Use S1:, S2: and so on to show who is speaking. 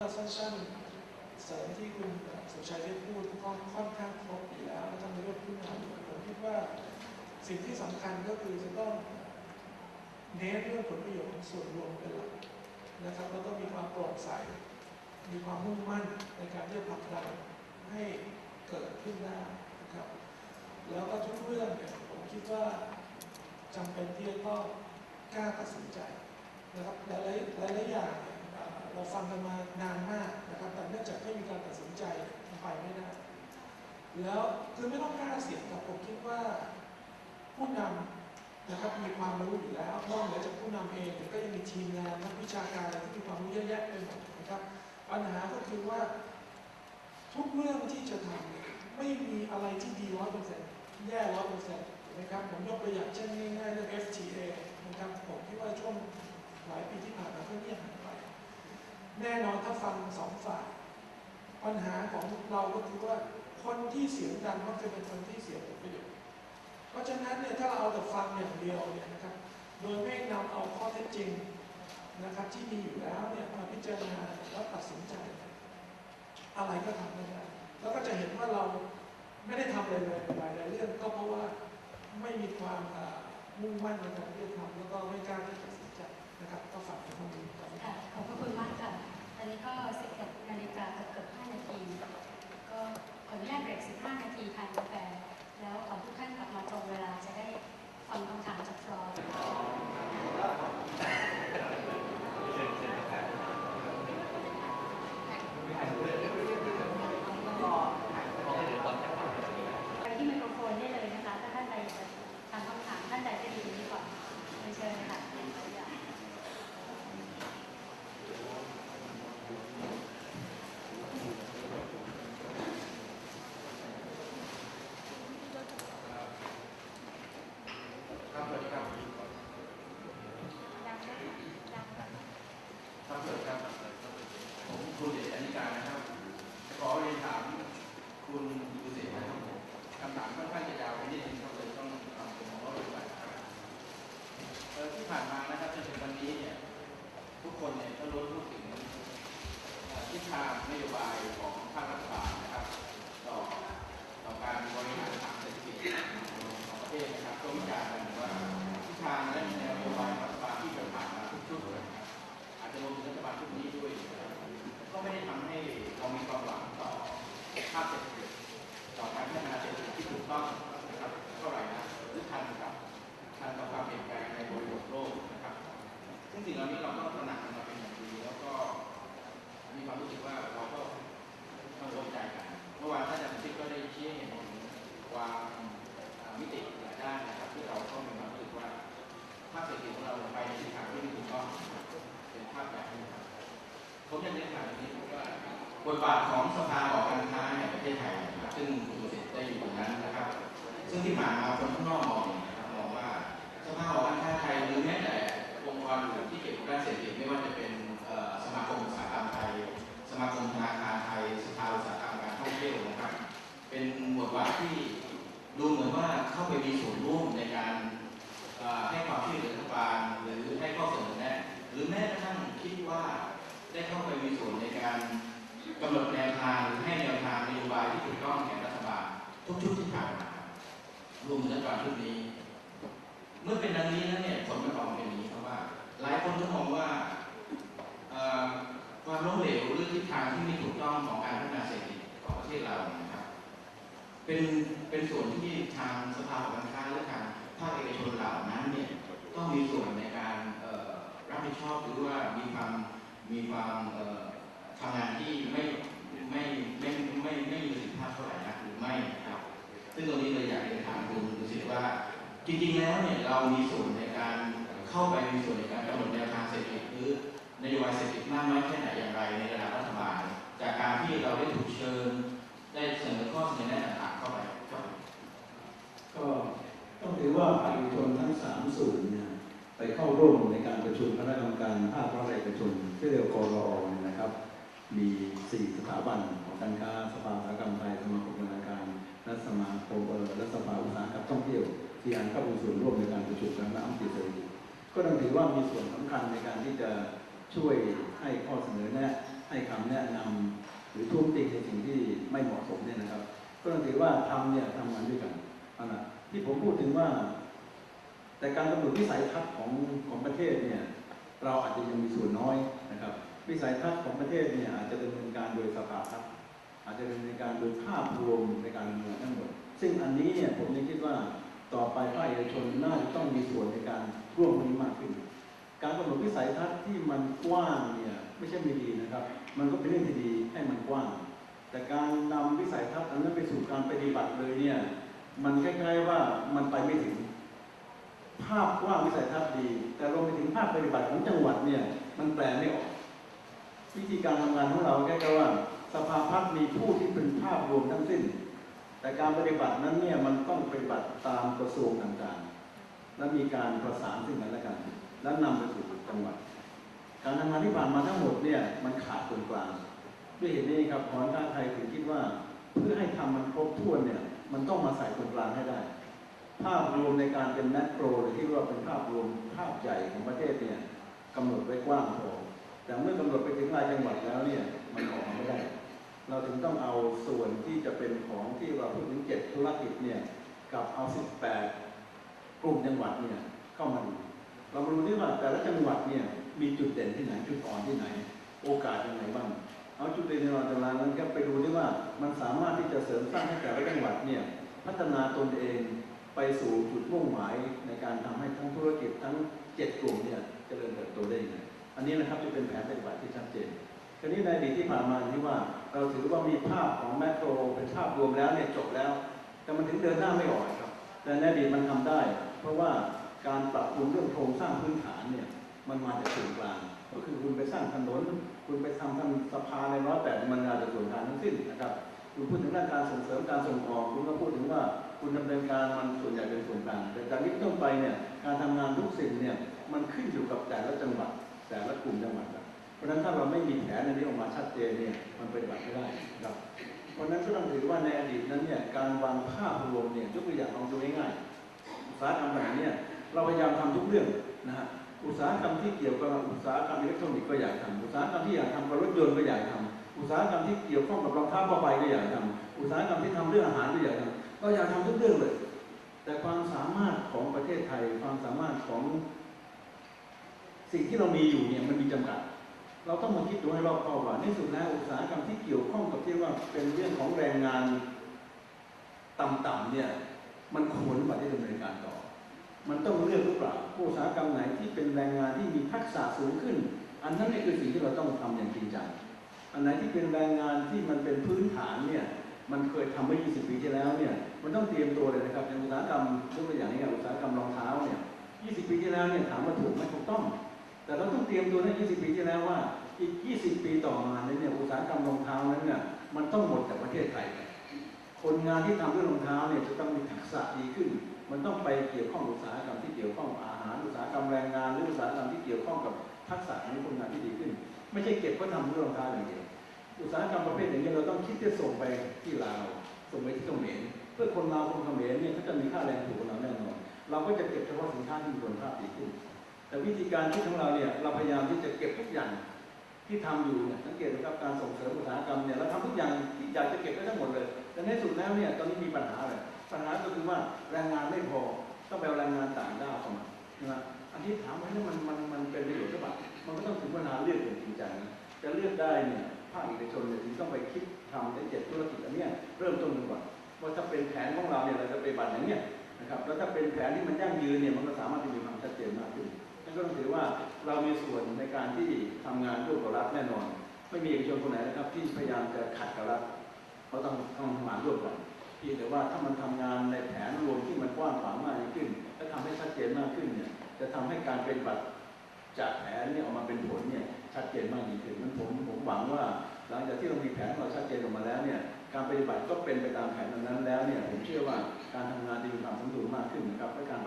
S1: สั้นๆเสริมที่คุณสุชัยได้พูดก็ค่อนข้างครบอยู่แล้วแล้วท่านนายกผู้นำผมคิดว่าสิ่งที่สำคัญก็คือจะต้องเน้นเรื่องผลประโยชน์ส่วนรวมเป็นหลักนะครับแล้วก็มีความโปร่งใส มีความมุ่งมั่นในการที่จะผลักดันให้เกิดขึ้นได้นะครับ แล้วก็ทุกเรื่องเนี่ยผมคิดว่าจำเป็นที่จะต้องกล้าตัดสินใจนะครับหลายๆหลายๆอย่าง เราฟังกันมานานมากนะครับแต่เนื่องจากไม่มีการตัดสินใจไปไม่ได้แล้วคือไม่ต้องกล้าเสี่ยงครับผมคิดว่าผู้นำนะครับมีความรู้อยู่แล้วนอกเหนือจากผู้นำเองก็ยังมีทีมงานนักวิชาการที่มีความรู้เยอะแยะไปหมดนะครับปัญหาก็คือว่า ทุกเรื่องที่จะทำไม่มีอะไรที่ดีร้อยเปอร์เซ็นต์แย่ร้อยเปอร์เซ็นต์นะครับผมยกตัวอย่างเช่นง่ายๆเรื่อง FTA นะครับผมคิดว่าช่วงหลายปีที่ผ่านมาก็เงียบหายไป แน่นอนถ้าฟังสองฝ่าย ปัญหาของเรา ก็คือว่าคนที่เสียงดังมักจะเป็นคนที่เสียผลประโยชน์เพราะฉะนั้นเนี่ยถ้าเราเอาแต่ฟังอย่างเดียวเนี่ยนะครับโดยไม่นำเอาข้อเท็จจริงนะครับที่มีอยู่แล้วเนี่ยมาพิจารณาแล้วตัดสินใจ อะไรก็ทำไม่ได้แล้วก็จะเห็นว่าเราไม่ได้ทำอะไรเลยหลายๆเรื่องก็เพราะว่าไม่มีความมุ่งมั่นในการที่จะทำแล้วก็ไม่กล้าที่จะตัดสินใจนะครับก็ฝากไว้ตรงนี้ค่ะ
S2: ขอบพระคุณมากค่ะตอนนี้ก็ 11นาฬิกาเกือบๆ5นาที ก็ขออนุญาตเบร ก15 นาทีทานกาแฟ แล้วขอทุกท่านกลับมาตรงเวลาจะได้ฟังคำถามจากฟลอร์ไปที่ไมโครโฟนได้เลยนะคะ ถ้าท่านใดจะถามคำถามท่านใดจะดีตรงนี้ก่อนเรียนเชิญเลยค่ะขออนุญาต
S3: ครับสวัสดีครับครับสวัสดีครับ ผมคุณเดชอนิการนะครับ ขอเรียนถามคุณดุสิตนะครับผมคำถามค่อนข้างจะยาวไปนิดนึงครับเลยต้องทำเป็นของเราด้วยกันครับเอ่อที่ผ่านมานะครับจนถึงวันนี้เนี่ย ทุกคนเนี่ยก็ล้วนพูดถึงเอ่อทิศทางนโยบายของภาครัฐบาลนะครับ ต่อต่อการบริหารทางเศรษฐกิจของประเทศนะครับก็วิจารณ์กันว่าทิศทางและแนวนโยบายของรัฐบาลที่ผ่านมาทุกชุดเลยนะครับอาจจะรวมถึงรัฐบาลชุดนี้ด้วยนะครับก็ไม่ได้ทำให้เรามีความหวังต่อ ภาพเศรษฐกิจต่อการพัฒนาเศรษฐกิจที่ถูกต้องนะครับเท่าไหร่นะหรือทันกับทันกับความเปลี่ยนแปลงในบริบทโลกนะครับ ซึ่งสิ่งเหล่านี้เราก็ตระหนักมาเป็นอย่างดีแล้วก็มีความรู้สึกว่าเราก็กังวลใจกันเมื่อวานท่านอาจารย์ติ๊กก็ได้ชี้เห็นความอ่ามิติหลายด้านนะครับที่เราก็มีความรู้สึกว่าภาพเศรษฐกิจของเราไปในทิศทางที่ถูกต้องเป็นภาพแบบนี้ครับผมยากเรียนถามอย่างนี้ว่าบทบาทของสภาหอการค้า ประเทศไทยนะครับซึ่งคุณสุเสษได้อยู่ตรงนั้นนะครับ ซึ่งที่ผ่านมาคนข้างนอกมองนะครับมองว่าสภาหอการค้าไทยหรือแม้แต่องค์กรอื่นที่เกี่ยวกับด้านเศรษฐกิจไม่ว่าจะเป็นสมาคมอุตสาหกรรมไทย สมาคมธนาคารไทยสภาอุตสาหกรรมการท่องเที่ยวนะครับเป็นบทบาทที่ดูเหมือนว่าเข้าไปมีส่วนร่วมในการให้ความช่วยเหลือรัฐบาลหรือให้ข้อเสนอแนะหรือแม้กระทั่งคิดว่าได้เข้าไปมีส่วนในการ กำหนดแนวทางหรือให้แนวทางนโยบายที่ถูกต้องแก่รัฐบาลทุกชุดที่ผ่านมารวมถึงรัฐบาลชุดนี้ เมื่อเป็นดังนี้แล้วเนี่ยผลมันออกมาเป็นอย่างนี้ครับว่า หลายคนก็มองว่าความล้มเหลวหรือทิศทางที่ไม่ถูกต้องของการพัฒนาเศรษฐกิจของประเทศเรานะครับ เป็นเป็นส่วนที่ทางสภาหอการค้าและทางภาคเอกชนเหล่านั้นเนี่ยต้องมีส่วนในการรับผิดชอบหรือว่ามีความมีความ ทำงานที่ไม่ไม่ไม่ไม่ไม่มีประสิทธิภาพเท่าไหร่นักหรือไม่นะครับ ซึ่งตรงนี้เลยอยากจะถามคุณดูสิว่า จริงๆแล้วเนี่ยเรามีส่วนในการเข้าไปมีส่วนในการกำหนดแนวทางเศรษฐกิจหรือนโยบายเศรษฐกิจมากน้อยแค่ไหนอย่างไรในระดับรัฐบาล จากการที่เราได้ถูกเชิญได้เสนอข้อเสนอแนะต่างๆเข้าไป
S4: ก็ต้องถือว่าภาคเอกชนทั้งสามส่วนเนี่ยไปเข้าร่วมในการประชุมคณะกรรมการภาครัฐเอกชนที่เรียกกรอเนี่ยนะครับ มีสี่สถาบันของการค้าสภาอุตสาหกรรมไทยสมาคมธนาคารและสมาคมเออและสภาอุตสาหกรรมท่องเที่ยวที่อันเข้ามีส่วนร่วมในการประชุมคณะอัมพีเศรษฐกิจก็ต้องถือว่ามีส่วนสำคัญในการที่จะช่วยให้ข้อเสนอแนะให้คำแนะนำหรือทุ่มติงในสิ่งที่ไม่เหมาะสมเนี่ยนะครับ ก็ต้องถือว่าทำเนี่ยทำงานด้วยกันเอาล่ะที่ผมพูดถึงว่า แต่การกำหนดวิสัยทัศน์ของของประเทศเนี่ยเราอาจจะยังมีส่วนน้อยนะครับ วิสัยทัศน์ของประเทศเนี่ยอาจจะดำเนินการโดยสภาพัฒน์อาจจะดำเนินการโดยภาพรวมในการดำเนินทั้งหมด ซึ่งอันนี้เนี่ยผมยังคิดว่าต่อไปภาคเอกชนน่าจะต้องมีส่วนในการร่วมตรงนี้มากขึ้น การกำหนดวิสัยทัศน์ที่มันกว้างเนี่ยไม่ใช่ไม่ดีนะครับ มันก็เป็นเรื่องที่ดีให้มันกว้าง แต่การนำวิสัยทัศน์อันนั้นไปสู่การปฏิบัติเลยเนี่ยมันคล้ายๆว่ามันไปไม่ถึง ภาพกว้างวิสัยทัศน์ดี แต่ลงไปถึงภาพปฏิบัติของจังหวัดเนี่ยมันแปลไม่ออก วิธีการทำงานของเราแค่ว่า สภาพัฒน์มีผู้ที่เป็นภาพรวมทั้งสิ้น แต่การปฏิบัตินั้นเนี่ยมันต้องปฏิบัติตามกระทรวงต่างๆ และมีการประสานซึ่งกันและกัน และนำไปสู่จังหวัด การทำงานที่ผ่านมาทั้งหมดเนี่ยมันขาดตรงกลางด้วยเหตุนี้ครับหอนกาไทยถึงคิดว่า เพื่อให้ทำมันครบถ้วนเนี่ยมันต้องมาใส่ตรงกลางให้ได้ ภาพรวมในการเป็นแมกโรหรือที่เรียกว่าเป็นภาพรวมภาพใหญ่ของประเทศเนี่ยกำหนดไว้กว้างพอ แต่เมื่อกำหนดไปถึงรายจังหวัดแล้วเนี่ยมันออกมาไม่ได้ เราถึงต้องเอาส่วนที่จะเป็นของที่เราพูดถึงเจ็ดธุรกิจเนี่ยกับเอาสิบแปดกลุ่มจังหวัดเนี่ยเข้ามาดูเรามาดูที่ว่าแต่ละจังหวัดเนี่ยมีจุดเด่นที่ไหนจุดอ่อนที่ไหน โอกาสยังไงบ้างเอาจุดเด่นในเราแต่ละนั้นครับไปดูที่ว่ามันสามารถที่จะเสริมสร้างให้แต่ละจังหวัดเนี่ยพัฒนาตนเองไปสู่จุดมุ่งหมายในการทำให้ทั้งธุรกิจทั้งเจ็ดกลุ่มเนี่ยเจริญเติบโตได้ยังไง อันนี้นะครับจะเป็นแผนปฏิบัติที่ชัดเจนคราวนี้ในอดีตที่ผ่านมาที่ว่าเราถือว่ามีภาพของแมคโครเป็นภาพรวมแล้วเนี่ยจบแล้ว แต่มันถึงเดินหน้าไม่ออกครับ แต่ในอดีตมันทำได้ เพราะว่าการปรับปรุงเรื่องโครงสร้างพื้นฐานเนี่ยมันมาจากส่วนกลาง ก็คือคุณไปสร้างถนน คุณไปทำทำสะพานในร้อยแปดมันมาจากส่วนกลางทั้งสิ้นนะครับคุณพูดถึงเรื่องการส่งเสริมการส่งออกคุณก็พูดถึงว่าคุณดำเนินการมันส่วนใหญ่เป็นส่วนกลางแต่จากนี้ต้นไปเนี่ยการทำงานทุกสิ่งเนี่ยมันขึ้นอยู่กับแต่ละจังหวัด แต่ละกลุ่มจังหวัดครับเพราะฉะนั้นถ้าเราไม่มีแผนอันนี้ออกมาชัดเจนเนี่ยมันปฏิบัติไม่ได้ครับ เพราะนั้นก็ต้องถือว่าในอดีตนั้นเนี่ยการวางภาพรวมเนี่ยยกตัวอย่างลองดูง่ายๆอุตสาหกรรมไหนเนี่ยเราพยายามทำทุกเรื่องนะฮะอุตสาหกรรมที่เกี่ยวกับอุตสาหกรรมอิเล็กทรอนิกส์ก็อยากทำอุตสาหกรรมที่อยากทำกับรถยนต์ก็อยากทำอุตสาหกรรมที่เกี่ยวข้องกับรองเท้าผ้าใบก็อยากทำอุตสาหกรรมที่ทำเรื่องอาหารก็อยากทำก็อยากทำทุกเรื่องเลย แต่ความสามารถของประเทศไทยความสามารถของ สิ่งที่เรามีอยู่เนี่ยมันมีจำกัด เราต้องมาคิดดูให้รอบคอบว่าในสุดแล้วอุตสาหกรรมที่เกี่ยวข้องกับที่ว่าเป็นเรื่องของแรงงานต่ำๆเนี่ยมันควรหรือเปล่าที่ดำเนินการต่อ มันต้องเลือกหรือเปล่าอุตสาหกรรมไหนที่เป็นแรงงานที่มีทักษะสูงขึ้น อันนั้นนี่คือสิ่งที่เราต้องทำอย่างจริงจังอันไหนที่เป็นแรงงานที่มันเป็นพื้นฐานเนี่ยมันเคยทำเมื่อ 20 ปีที่แล้วเนี่ยมันต้องเตรียมตัวเลยนะครับในอุตสาหกรรมยกตัวอย่างนี้อุตสาหกรรมรองเท้าเนี่ย 20 ปีที่แล้วเนี่ยถามว่าถูกไหมถูกต้อง แต่เราต้องเตรียมตัวใน 20 ปีที่แล้วว่า อีก 20 ปีต่อมาเนี่ยอุตสาหกรรมรองเท้านั้นเนี่ยมันต้องหมดจากประเทศไทยไปคนงานที่ทำเรื่องรองเท้าเนี่ยจะต้องมีทักษะดีขึ้น มันต้องไปเกี่ยวข้องอุตสาหกรรมที่เกี่ยวข้องกับอาหารอุตสาหกรรมแรงงานหรืออุตสาหกรรมที่เกี่ยวข้องกับทักษะในคนงานที่ดีขึ้น ไม่ใช่เก็บเพื่อทำเรื่องรองเท้าอย่างเดียวอุตสาหกรรมประเภทอย่างนี้เราต้องคิดจะส่งไปที่ลาวส่งไปที่เขมรเพื่อคนลาวคนเขมรเนี่ยเขาจะมีค่าแรงถูกกว่าเราแน่นอนเราก็จะเก็บเฉพาะสินค้าที่มีคุณภาพดีขึ้น แต่วิธีการคิดของเราเนี่ยเราพยายามที่จะเก็บทุกอย่างที่ทำอยู่เนี่ยสังเกตนะครับการส่งเสริมอุตสาหกรรมเนี่ยเราทำทุกอย่างที่อยากจะเก็บไว้ทั้งหมดเลย แต่ในสุดแล้วเนี่ยตอนนี้มีปัญหาเลยปัญหาก็คือว่าแรงงานไม่พอต้องไปเอาแรงงานต่างด้าวเข้ามานะอันที่ถามว่านี่มันมันมันเป็นประโยชน์หรือเปล่ามันก็ต้องถึงเวลาเลือกอย่างจริงจังนะจะเลือกได้เนี่ยภาคเอกชนเนี่ยถึงต้องไปคิดทำในเจ็ดธุรกิจอันเนี้ยเริ่มต้นก่อนว่าถ้าเป็นแผนของเราเนี่ยเราจะไปบัตรอย่างเนี้ยนะครับแล้วถ้าเป็นแผนที่มันยั่งยืนเนี่ยมันก็สามารถที่มีความชัดเจนมากขึ้น นั่นก็ต้องถือว่าเรามีส่วนในการที่ทำงานร่วมกับรัฐแน่นอน ไม่มีเอกชนคนไหนนะครับ ที่พยายามจะขัดกับรัฐเราต้องต้องทำงานร่วมกันเพียงแต่ว่าถ้ามันทำงานในแผนรวมที่มันกว้างขวางมากขึ้น และทำให้ชัดเจนมากขึ้นเนี่ยจะทำให้การเป็นบัตรจากแผนนี่ออกมาเป็นผลเนี่ยชัดเจนมากยิ่งขึ้นนั้นผมผมหวังว่า หลังจากที่เรามีแผนเราชัดเจนออกมาแล้วเนี่ยการปฏิบัติก็เป็นไปตามแผนนั้นแล้วเนี่ยผมเชื่อว่าการทำงานจะมีความสมดุลมากขึ้นนะครับและการ